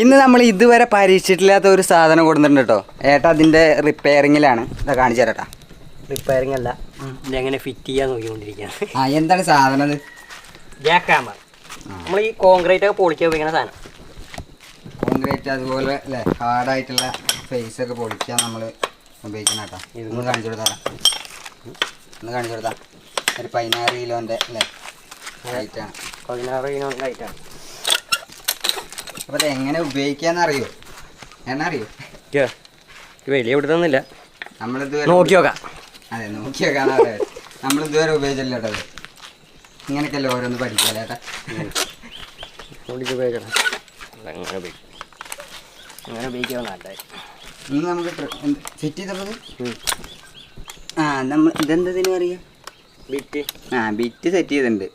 ഇന്ന് നമ്മൾ ഇതുവരെ പരീക്ഷിച്ചിട്ടില്ലാത്ത ഒരു സാധനം കൊടുത്തിട്ടുണ്ട് കേട്ടോ. ഏട്ടാ അതിന്റെ റിപ്പയറിങ്ങിലാണ് ഇതാ കാണിച്ചു തരട്ടാ റിപ്പയറിംഗ് അല്ല. ഇതെങ്ങനെ ഫിറ്റ് ചെയ്യാൻ നോക്കിക്കൊണ്ടിരിക്കുകയാണ്. ആ എന്താണ് സാധനം അത്? ജാക്ക് ഹാമർ നമ്മൾ ഈ കോൺക്രീറ്റ് ഒക്കെ പൊളിക്കാൻ ഉപയോഗിക്കുന്ന സാധനം. കോൺക്രീറ്റ് അതുപോലെ അല്ലേ ഹാർഡായിട്ടുള്ള ഫേസ് ഒക്കെ പൊളിക്കാൻ നമ്മൾ ഉപയോഗിക്കുന്ന കേട്ടോ. ഇതൊന്ന് കാണിച്ചു കൊടുത്താ. ഒന്ന് കാണിച്ചു കൊടുത്താ. ഒരു പതിനാറ് കിലോന്റെ അല്ലേ ഹൈറ്റാണ് പതിനാറ് കിലോ ലൈറ്റാണ് അപ്പോൾ അത് എങ്ങനെ ഉപയോഗിക്കാന്ന് അറിയോ എണ്ണ അറിയോ വലിയ ഇവിടുത്തൊന്നുമില്ല നമ്മളിതുവരെ നോക്കി നോക്കാം. അതെ നോക്കി നമ്മൾ ഇതുവരെ ഉപയോഗിച്ചില്ല കേട്ടോ. ഇങ്ങനെയൊക്കെയല്ലേ ഓരോന്ന് പഠിക്കാല്ലേ നോക്കി ഉപയോഗിക്കണം. അങ്ങനെ അങ്ങനെ ഉപയോഗിക്കാൻ നല്ലതായി നമുക്ക് ഫിറ്റ് ചെയ്തപ്പോൾ ആ നമ്മൾ ഇതെന്തതിന് അറിയാം ബിറ്റ് ആ ബിറ്റ് സെറ്റ് ചെയ്തിട്ടുണ്ട്.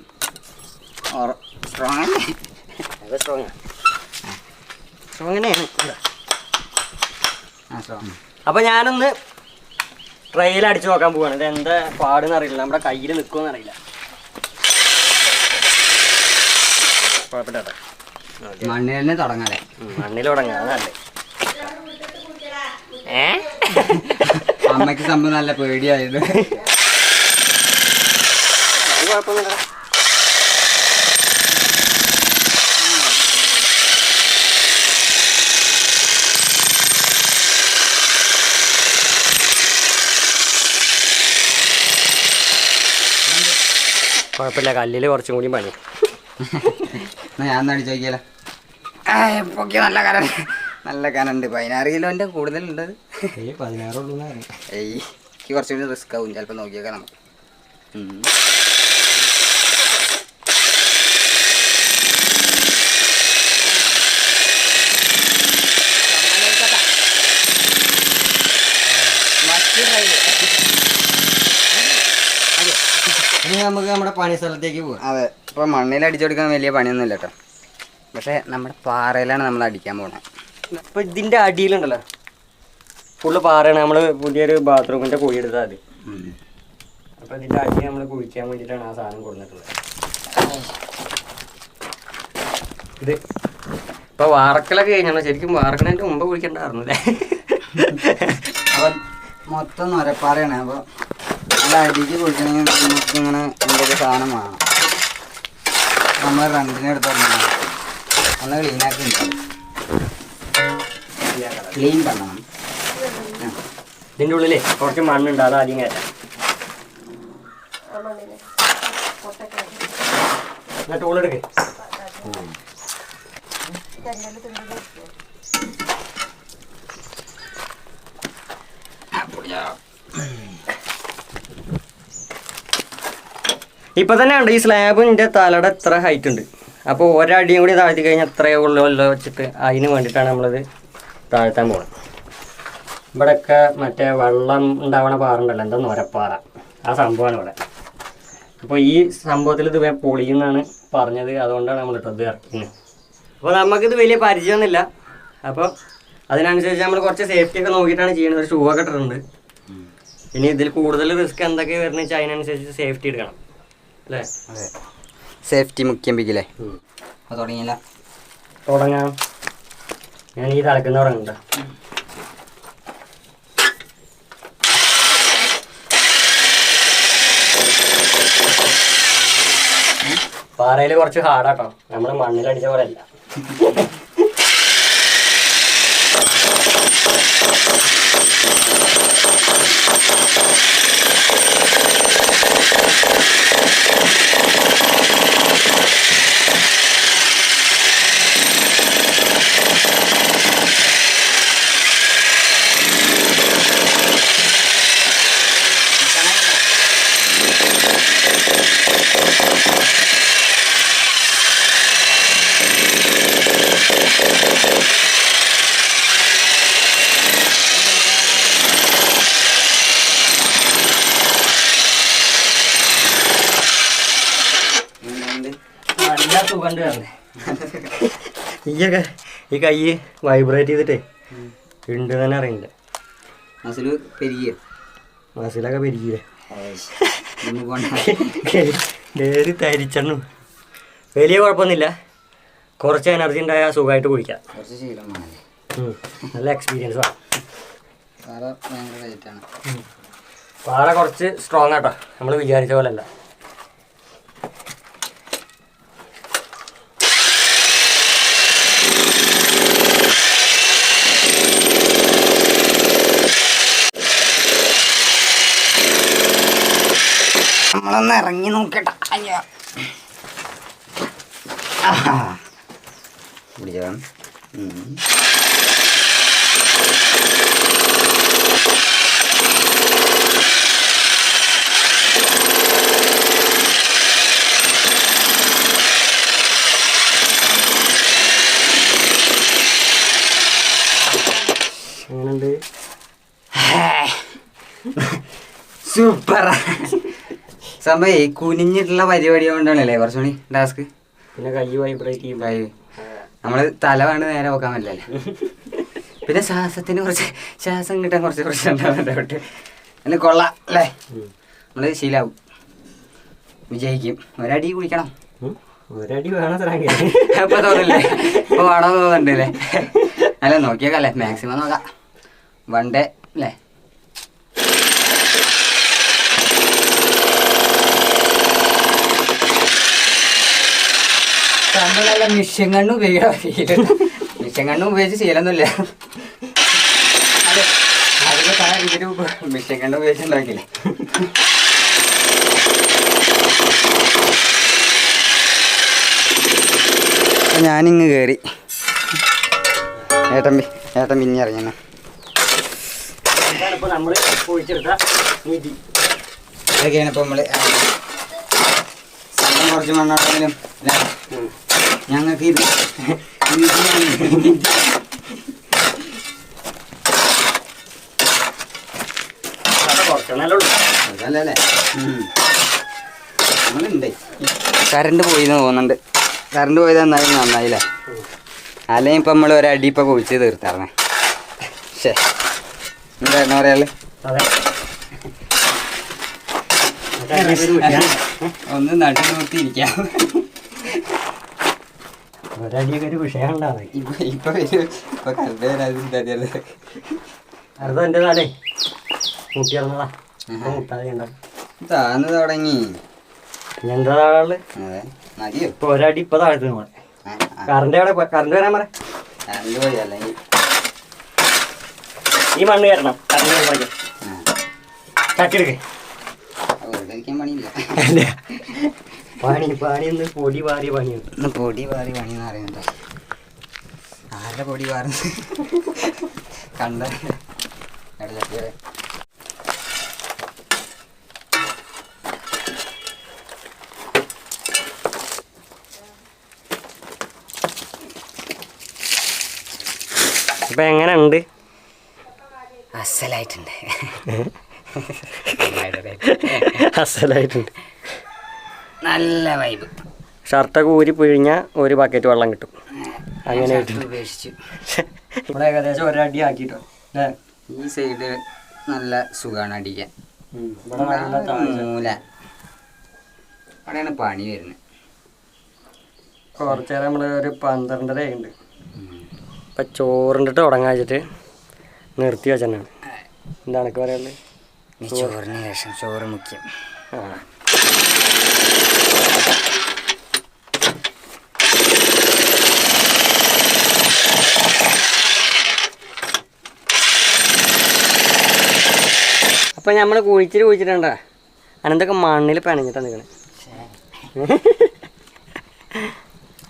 സ്ട്രോങ് അല്ലേ? സ്ട്രോങ് ആ സ്ട്രോങ് അപ്പോൾ ഞാനൊന്ന് ട്രെയിൽ അടിച്ചു നോക്കാൻ പോവാണ്. ഇത് എന്താ പാടെന്ന് അറിയില്ല. നമ്മുടെ കയ്യിൽ നിൽക്കുമെന്ന് അറിയില്ല. കുഴപ്പമില്ല മണ്ണിൽ തന്നെ തുടങ്ങാതെ മണ്ണിൽ തുടങ്ങാതെ ഏ? അമ്മയ്ക്ക് സംഭവം നല്ല പേടിയായത്. കുഴപ്പമൊന്നുമില്ല. കുഴപ്പമില്ല. കല്ലിൽ കുറച്ചും കൂടി പണി. ഞാൻ പൊക്കി നല്ല കന. നല്ല കനുണ്ട് പതിനാറ് കിലോന്റെ കൂടുതലുണ്ട്. പതിനാറുള്ളൂ ഏയ് എനിക്ക് കുറച്ചുകൂടി റിസ്ക് ആവും. ചിലപ്പോൾ നോക്കിയേക്കാം നമുക്ക്. ഇനി നമുക്ക് നമ്മുടെ പണി സ്ഥലത്തേക്ക് പോകാം അതെ. ഇപ്പോൾ മണ്ണിൽ അടിച്ചെടുക്കാൻ വലിയ പണിയൊന്നുമില്ല കേട്ടോ. പക്ഷേ നമ്മുടെ പാറയിലാണ് നമ്മൾ അടിക്കാൻ പോണത്. ഇപ്പൊ ഇതിന്റെ അടിയിലുണ്ടല്ലോ. ഫുള്ള് പാറയാണ്. നമ്മൾ പുതിയൊരു ബാത്റൂമിന്റെ കുഴി എടുത്താൽ മതി. അപ്പൊ ഇതിന്റെ അടി നമ്മൾ കുഴിക്കാൻ വേണ്ടിയിട്ടാണ് ആ സാധനം കൊടുത്തിട്ടുള്ളത്. ഇത് ഇപ്പൊ വാർക്കലൊക്കെ കഴിഞ്ഞാണ്? ശരിക്കും വാർക്കണതിന്റെ മുമ്പ് കുഴിക്കണ്ടായിരുന്നു അല്ലേ അപ്പം മൊത്തം നൊരപ്പാറയാണ്. അപ്പോൾ നല്ല അടിച്ച് കുഴിക്കണമെങ്കിൽ നമുക്ക് ഇങ്ങനെ എന്തൊക്കെ സാധനം വേണം. നമ്മൾ റണ്ടിനെടുത്ത് തുടങ്ങണം ഒന്ന് ക്ലീൻ ആക്കി ഉണ്ടാവും ക്ലീൻ പണ്ണണം ഇതിന്റെ ഉള്ളിലേ കുറച്ച് മണ്ണുണ്ട് അത് ആദ്യം കയറ്റാം എന്നിട്ട് ഉള്ളെടുക്ക് ഇപ്പൊ തന്നെ ഉണ്ട് ഈ സ്ലാബിന്റെ തലയുടെ എത്ര ഹൈറ്റ് ഉണ്ട്. അപ്പോൾ ഒരടിയും കൂടി താഴ്ത്തി കഴിഞ്ഞാൽ എത്രയേ ഉള്ളൂ വെച്ചിട്ട് അതിന് വേണ്ടിയിട്ടാണ് നമ്മളത് താഴ്ത്താൻ പോകുന്നത് ഇവിടെയൊക്കെ മറ്റേ വെള്ളം ഉണ്ടാവണ പാറുണ്ടല്ലോ എന്താ നൊരപ്പാറ. ആ സംഭവമാണ് ഇവിടെ. അപ്പോൾ ഈ സംഭവത്തിൽ ഇത് പൊളിയെന്നാണ് പറഞ്ഞത് അതുകൊണ്ടാണ് നമ്മൾ ഇത് ഇറക്കുന്നത് അപ്പോൾ നമുക്കിത് വലിയ പരിചയമൊന്നുമില്ല. അപ്പോൾ അതിനനുസരിച്ച് നമ്മൾ കുറച്ച് സേഫ്റ്റി ഒക്കെ നോക്കിയിട്ടാണ് ചെയ്യുന്നത്. ഒരു ഷൂ ഒക്കെ ഇട്ടിട്ടുണ്ട്. ഇനി ഇതിൽ കൂടുതൽ റിസ്ക് എന്തൊക്കെ വരുന്നത് വെച്ചാൽ അതിനനുസരിച്ച് സേഫ്റ്റി എടുക്കണം. അല്ലേ? അതെ. സേഫ്റ്റി മുഖ്യം പിക്കില്ലേ. അപ്പോൾ തുടങ്ങിയില്ല. തുടങ്ങാം. ഞാൻ ഈ തലക്കുന്ന തുടങ്ങണ്ട. പാറയിൽ കുറച്ച് ഹാർഡാട്ടോ നമ്മൾ മണ്ണിലടിച്ച പോലെ അല്ല നല്ല സുഖണ്ട് ഈയൊക്കെ ഈ കൈ വൈബ്രേറ്റ് ചെയ്തിട്ടേ ഉണ്ട് തന്നെ അറിയില്ല. മസിൽ പെരുകിയ മസിലൊക്കെ പെരിക്കില്ലേ തരിച്ചു തരിച്ചണ്ണു. വലിയ കുഴപ്പമൊന്നുമില്ല. കുറച്ച് എനർജി ഉണ്ടായാൽ സുഖമായിട്ട് കുടിക്കാം നല്ല എക്സ്പീരിയൻസ് ആണ്. പാറ കുറച്ച് സ്ട്രോങ് ആട്ടോ. നമ്മൾ വിചാരിച്ച പോലെ അല്ല നമ്മളൊന്ന് ഇറങ്ങി നോക്കട്ടെ. അയ്യോ. പിടിച്ചോ. സൂപ്പർ. സംഭവം ഈ കുനിഞ്ഞിട്ടുള്ള പരിപാടി കൊണ്ടാണല്ലേ കുറച്ചുകൂടി ടാസ്ക് പിന്നെ കൈ വൈബ്രേറ്റ് ചെയ്യും കൈ. നമ്മൾ തല വേണ്ട നേരെ നോക്കാൻ പറ്റില്ലല്ലേ പിന്നെ ശ്വാസത്തിന് കുറച്ച് ശ്വാസം കിട്ടാൻ കുറച്ച് കുറച്ച് ഉണ്ടാവുന്നുണ്ട് അല്ല കൊള്ളാം അല്ലേ? നമ്മൾ ശീലാവും. വിജയിക്കും. ഒരടി കുളിക്കണം. ഒരടി വേണം ഇപ്പൊ തോന്നില്ലേ? ഇപ്പൊ അല്ലേ? തോന്നുന്നുണ്ടല്ലേ അല്ല? നോക്കിയേക്കല്ലേ മാക്സിമം നോക്കാം. വൺ ഡേ അല്ലേ? നമ്മളല്ല മിഷ്യൻ കണ്ണു ഉപയോഗിക്കണം മിഷ്യൻ കണ്ണു ഉപയോഗിച്ച് ശീലമൊന്നുമില്ല. അതെ അതിന് പല ഇതിന് മിഷ്യൻ കണ്ണു ഉപയോഗിച്ചുണ്ടാക്കില്ലേ ഞാനിങ്ങ് കയറി ഏട്ടൻ ഏട്ടൻ പിന്നെ ഇറങ്ങി നമ്മൾ കുഴിച്ചെടുത്ത നീതി ഇതൊക്കെയാണ് ഇപ്പൊ നമ്മൾ സംഘം കുറച്ച് മണ്ണാണെങ്കിലും ഞങ്ങൾക്ക് ഇത് അതല്ലേ കറണ്ട് പോയി എന്ന് തോന്നുന്നുണ്ട്. കറണ്ട് പോയത് എന്നാലും നന്നായില്ലേ? അല്ലെങ്കിൽ ഇപ്പം നമ്മൾ ഒരടി ഇപ്പം കുഴിച്ച് തീർത്താർന്നേ. ശേ എന്തായിരുന്നു പറയാൽ. ഒന്ന് നട്ടു നോക്കിയിരിക്കാം ഒരടിയൊക്കെ ഒരു വിഷയം ഉണ്ടാകും ഇപ്പൊ ഇപ്പൊ വരും. ഇപ്പൊ കറണ്ട് വരാതില്ലേ അടുത്ത എന്റെ നാലേ മുട്ടി മുട്ടാതെ താന്ന് തുടങ്ങി. എന്താ താഴെ ഇപ്പൊ ഒരടി ഇപ്പൊ താഴത്ത് നമ്മളെ. കറണ്ട് അവിടെ കറണ്ട് വരാൻ പറ. കറണ്ട് പോയി അല്ലെങ്കിൽ ഈ മണ്ണ് കയറണം കറണ്ട് വരാൻ ചക്കെടുക്കേ പണിയില്ല. പണി പണി ഇന്ന് പൊടി പാറിയ പണിയാണ്. പൊടി പാറി പണി എന്ന് പറയുന്നുണ്ടോ. ആരുടെ പൊടി പാറുന്നത്? കണ്ട? ഇപ്പൊ എങ്ങനെ ഉണ്ട്? അസലായിട്ടുണ്ട്. അസലായിട്ടുണ്ട്. നല്ല വൈബ് ഷർട്ടൊക്കെ ഊരി പിഴിഞ്ഞ ഒരു ബക്കറ്റ് വെള്ളം കിട്ടും. അങ്ങനെ ഉപേക്ഷിച്ചു. ഇവിടെ ഏകദേശം ഒരടി ആക്കിട്ടോ ഈ സൈഡ് നല്ല സുഖമാണ് അടിക്കാൻ. മൂല. അവിടെയാണ് പണി വരുന്നത്. കുറച്ച് നേരം നമ്മൾ ഒരു പന്ത്രണ്ടര ഉണ്ട് ഇപ്പം ചോറിന്റെ തുടങ്ങാൻ വെച്ചിട്ട് നിർത്തി വെച്ചാണ് എന്താണ് പറയാനുള്ളത്? ചോറിന് ശേഷം ചോറ് മുഖ്യം. ആ. അപ്പം നമ്മൾ കുഴിച്ചിട്ട് കുഴിച്ചിട്ടുണ്ടോ? അനന്തൊക്കെ മണ്ണിൽ പിണഞ്ഞിട്ടാണ് നിൽക്കണേ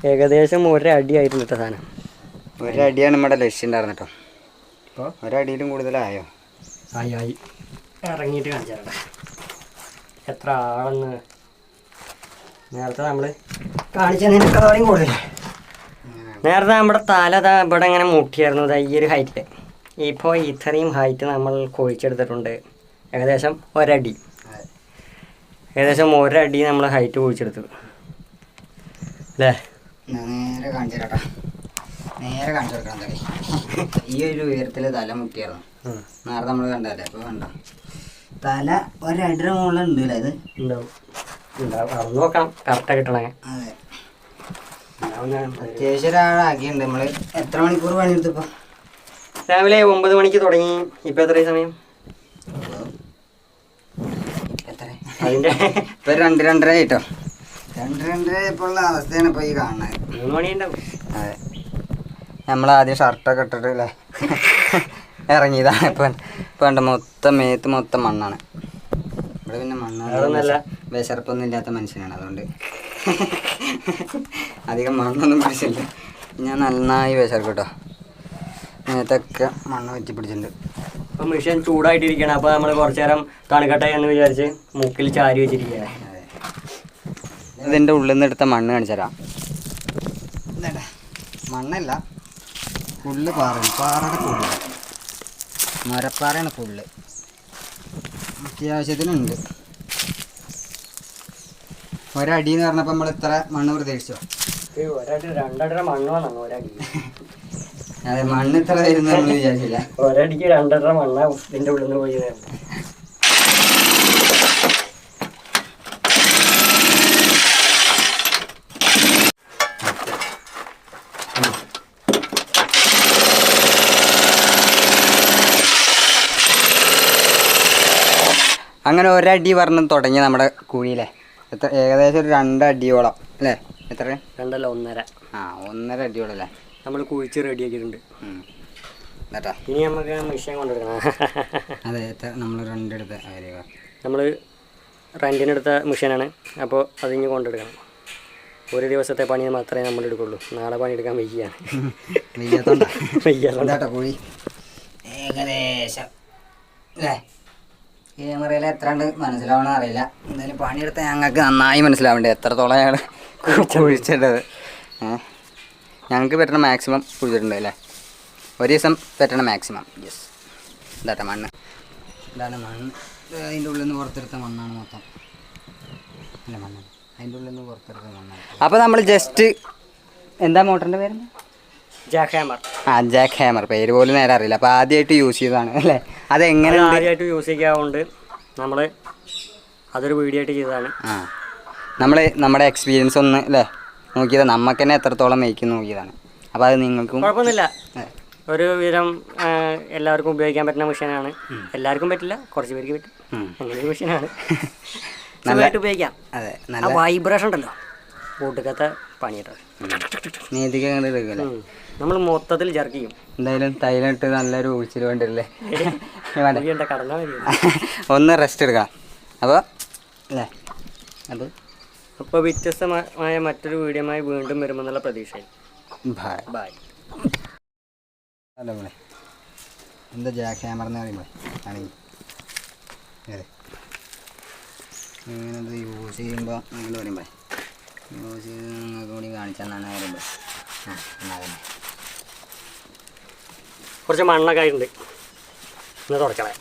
ഏകദേശം ഒരടി ആയിട്ടുണ്ട് കേട്ടോ സാധനം ഒരടിയാണ് നമ്മുടെ ലക്ഷ്യം ഉണ്ടായിരുന്നു കേട്ടോ ഇപ്പോൾ ഒരടിയിലും കൂടുതലായോ? ആയി ആയി. ഇറങ്ങിയിട്ട് കാണിച്ചാലേ. എത്ര ആളെന്ന് നേരത്തെ നമ്മൾ കാണിച്ചതിനേക്കാളും കൂടുതൽ നേരത്തെ നമ്മുടെ തല ദാ ഇവിടെ ഇങ്ങനെ മുട്ടിയായിരുന്നു ദാ ഈ ഒരു ഹൈറ്റിൽ ഇപ്പോൾ ഇത്രയും ഹൈറ്റ് നമ്മൾ കുഴിച്ചെടുത്തിട്ടുണ്ട്. ഏകദേശം ഒരടി. ഏകദേശം ഒരടി നമ്മൾ ഹൈറ്റ് കുഴിച്ചെടുത്തു. അല്ലേ? നേരെ കാണിച്ചു നേരെ കാണിച്ചു കൊടുക്കണം ഈ ഒരു ഉയരത്തിൽ തല മുട്ടിയായിരുന്നു. നേരെ നേരത്തെ നമ്മൾ കണ്ടല്ലേ അപ്പോൾ കണ്ട? തല ഒരടി മുകളിൽ ഉണ്ട് അല്ലേ ഇത്? ഉണ്ടാവും. ഉണ്ടാവും. അളന്ന് നോക്കണം. കറക്റ്റായി കിട്ടണേ. അതെ. അത്യാവശ്യം ഒരാളാക്കിയുണ്ട് നമ്മൾ. എത്ര മണിക്കൂർ പണിയെടുത്തപ്പോ രാവിലെ ഒമ്പത് മണിക്ക് തുടങ്ങി. ഇപ്പൊ എത്ര സമയം? അതിന്റെ ഇപ്പൊ രണ്ട് രണ്ടര ആയിട്ടോ. രണ്ട് രണ്ടര ഇപ്പോൾ ഉള്ള അവസ്ഥയാണ് ഇപ്പൊ ഈ കാണുന്നത്. മൂന്ന് മണി അതെ. നമ്മൾ ആദ്യം ഷർട്ടൊക്കെ ഇട്ടിട്ട് അല്ലേ ഇറങ്ങിയതാണ് ഇപ്പൊ ഇപ്പൊ കണ്ട മൊത്തം മേത്ത് മൊത്തം മണ്ണാണ്. ഇവിടെ പിന്നെ മണ്ണാണ്. വിശർപ്പൊന്നും ഇല്ലാത്ത മനുഷ്യനാണ് അതുകൊണ്ട്. അധികം മണ്ണൊന്നും പിടിച്ചില്ല. ഞാൻ നന്നായി വിശർക്കും കേട്ടോ മേത്തൊക്കെ മണ്ണ് വെച്ച് പിടിച്ചിട്ടുണ്ട് ഇപ്പൊ മിഷൻ ചൂടായിട്ടിരിക്കണം അപ്പൊ നമ്മൾ കുറച്ചു നേരം തണുക്കട്ടെ എന്ന് വിചാരിച്ച് മൂക്കിൽ ചാരി വെച്ചിരിക്കുകയാണ്. അതെ ഇതിന്റെ ഉള്ളിൽ നിന്ന് എടുത്ത മണ്ണ് കാണിച്ചു തരാം. മണ്ണല്ല. പുള്ള് പാറയാണ്. പാറയുടെ പുള്ള് മരപ്പാറയാണ് പുള്ള് അത്യാവശ്യത്തിനുണ്ട്. ഒരടി എന്ന് പറഞ്ഞപ്പോൾ നമ്മൾ ഇത്ര മണ്ണ് പ്രതീക്ഷിച്ചോ? ഒരടി രണ്ടര മണ്ണ് വേണം ഒരടി. അതെ മണ്ണ് ഇത്ര വരുന്ന നമ്മൾ വിചാരിച്ചില്ല. ഒരടിക്ക് രണ്ടര മണ്ണ ഇതിന്റെ ഉള്ളിൽ നിന്ന് പോയി. അങ്ങനെ ഒരടി പറഞ്ഞ് തുടങ്ങി നമ്മുടെ കുഴിയിലെ. എത്ര ഏകദേശം ഒരു രണ്ടടിയോളം അല്ലേ? എത്ര രണ്ടല്ല ഒന്നര. ആ ഒന്നര അടിയോളം അല്ലേ? നമ്മൾ കുഴിച്ച് റെഡിയാക്കിയിട്ടുണ്ട്. ഇനി നമുക്ക് മിഷൻ കൊണ്ടെടുക്കണം അതെ നമ്മൾ രണ്ടെടുത്ത കാര്യങ്ങൾ നമ്മൾ റെന്റിനെടുത്ത മിഷനാണ് അപ്പോൾ അതിഞ്ഞ് കൊണ്ടെടുക്കണം. ഒരു ദിവസത്തെ പണി മാത്രമേ നമ്മൾ എടുക്കുള്ളൂ. നാളെ പണി എടുക്കാൻ വയ്യാണ് ഏകദേശം. അല്ലേ ക്യാമറയിൽ എത്ര ഉണ്ട് മനസ്സിലാവണം അറിയില്ല. എന്തായാലും പണിയെടുത്ത ഞങ്ങൾക്ക് നന്നായി മനസ്സിലാവണ്ടേ. എത്രത്തോളം ഞങ്ങൾ കുഴിച്ചിട്ടത്? ഏ? ഞങ്ങൾക്ക് പറ്റണ മാക്സിമം കുഴിച്ചിട്ടുണ്ട് അല്ലേ? ഒരു ദിവസം പറ്റണ മാക്സിമം യെസ് ഇതാട്ടെ മണ്ണ്. ഇതാണ് മണ്ണ്. അതിന്റെ ഉള്ളിൽ നിന്ന് പുറത്തെടുത്ത മണ്ണാണ് മൊത്തം. അല്ല മണ്ണാണ്. അതിന്റെ ഉള്ളിൽ നിന്ന് പുറത്തെടുത്ത മണ്ണാണ്. അപ്പോൾ നമ്മൾ ജസ്റ്റ് എന്താ മോട്ടറിന്റെ പേര്? ജാക്ക് ഹാമർ ആ ജാക്ക് ഹാമർ പേര് പോലും നേരെ അറിയില്ല. അപ്പോൾ ആദ്യമായിട്ട് യൂസ് ചെയ്തതാണ് അല്ലേ? അതെങ്ങനെ അത് ആദ്യമായിട്ട് യൂസ് ചെയ്യാവുണ്ട്. നമ്മൾ അതൊരു വീഡിയോ ആയിട്ട് ചെയ്തതാണ്. ആ. നമ്മൾ നമ്മുടെ എക്സ്പീരിയൻസ് ഒന്ന് അല്ലേ? നോക്കിയത് നമുക്ക് തന്നെ എത്രത്തോളം മേയ്ക്കും നോക്കിയതാണ്. അപ്പോൾ അത് നിങ്ങൾക്കും കുഴപ്പമൊന്നുമില്ല. ഒരു വിധം എല്ലാവർക്കും ഉപയോഗിക്കാൻ പറ്റുന്ന മെഷീനാണ്. എല്ലാവർക്കും പറ്റില്ല കുറച്ച് പേർക്ക് പറ്റും. അങ്ങനെ ഒരു മെഷീനാണ്. നന്നായിട്ട് ഉപയോഗിക്കാം. അതെ നല്ല വൈബ്രേഷൻ ഉണ്ടല്ലോ. കൂട്ടുകത്തെ എടുക്കല്ലേ? നമ്മൾ മൊത്തത്തിൽ ജർക്ക് ചെയ്യും. എന്തായാലും തൈലം ഇട്ട് നല്ലൊരു ഒഴിച്ചിൽ വേണ്ടല്ലേ ഒന്ന് റെസ്റ്റ് എടുക്കാം. അപ്പോൾ അല്ലേ? അത് അപ്പോൾ വ്യത്യസ്തമായ മറ്റൊരു വീഡിയോമായി വീണ്ടും വരുമെന്നുള്ള പ്രതീക്ഷയിൽ. അല്ല മോളെ എന്താ ക്യാമറ എന്ന് പറയുമ്പോൾ ആണെങ്കിൽ അതെ ഇങ്ങനെ ഇത് യൂസ് ചെയ്യുമ്പോൾ നിങ്ങൾ പറയുമ്പോൾ യൂസ് ചെയ്ത് നിങ്ങൾക്ക് കൂടി കാണിച്ചെന്നാണ് പറയുമ്പോൾ ആ എന്നാ തന്നെ കുറച്ച് മണ്ണൊക്കെ ആയിട്ടുണ്ട്. ഇന്ന് തുടച്ചളയാം